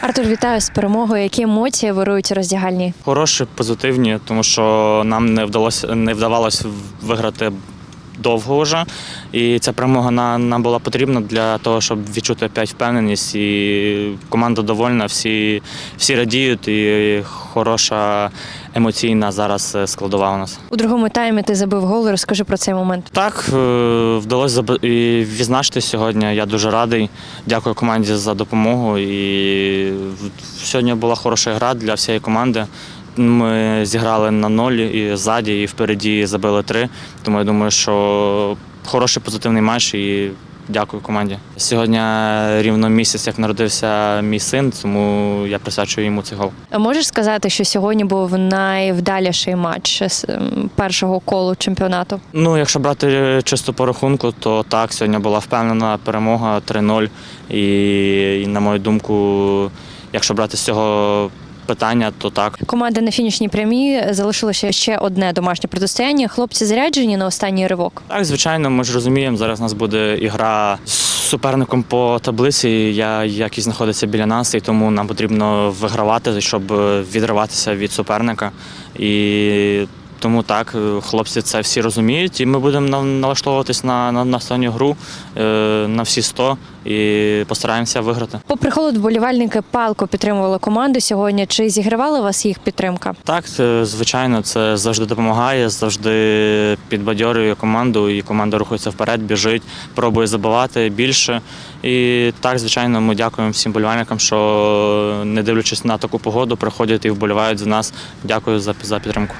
Артур, вітаю з перемогою. Які емоції вирують роздягальні? Хороші, позитивні, тому що нам не вдалося не вдавалося виграти довго вже. І ця перемога на- нам була потрібна для того, щоб відчути опять впевненість. І команда довольна, всі, всі радіють, і хороша емоційна зараз е, складова у нас. У другому таймі ти забив гол. Розкажи про цей момент. Так, е, вдалося відзначити сьогодні. Я дуже радий. Дякую команді за допомогу. І сьогодні була хороша гра для всієї команди. Ми зіграли на нолі і ззаді, і впереді забили три. Тому я думаю, що хороший позитивний матч і дякую команді. Сьогодні рівно місяць, як народився мій син, тому я присвячую йому цей гол. А Можеш сказати, що сьогодні був найвдаліший матч з ем, першого колу чемпіонату? Ну, якщо брати чисто по рахунку, то так, сьогодні була впевнена перемога 3-0. І, і на мою думку, якщо брати з цього питання, то так. Команда на фінішній прямій залишилося ще одне домашнє протистояння. Хлопці заряджені на останній ривок. Так, звичайно, ми ж розуміємо, зараз у нас буде ігра з суперником по таблиці, я- який знаходиться біля нас, і тому нам потрібно вигравати, щоб відриватися від суперника. І тому так, хлопці це всі розуміють, і ми будемо на- налаштовуватись на, на, на останню гру е, на всі 100 і постараємося виграти. Попри холод, вболівальники палко підтримували команду сьогодні. Чи зігравала вас їх підтримка? Так, е, звичайно, це завжди допомагає, завжди підбадьорює команду, і команда рухається вперед, біжить, пробує забивати більше. І так, звичайно, ми дякуємо всім болівальникам, що не дивлячись на таку погоду, приходять і вболівають за нас. Дякую за, за підтримку.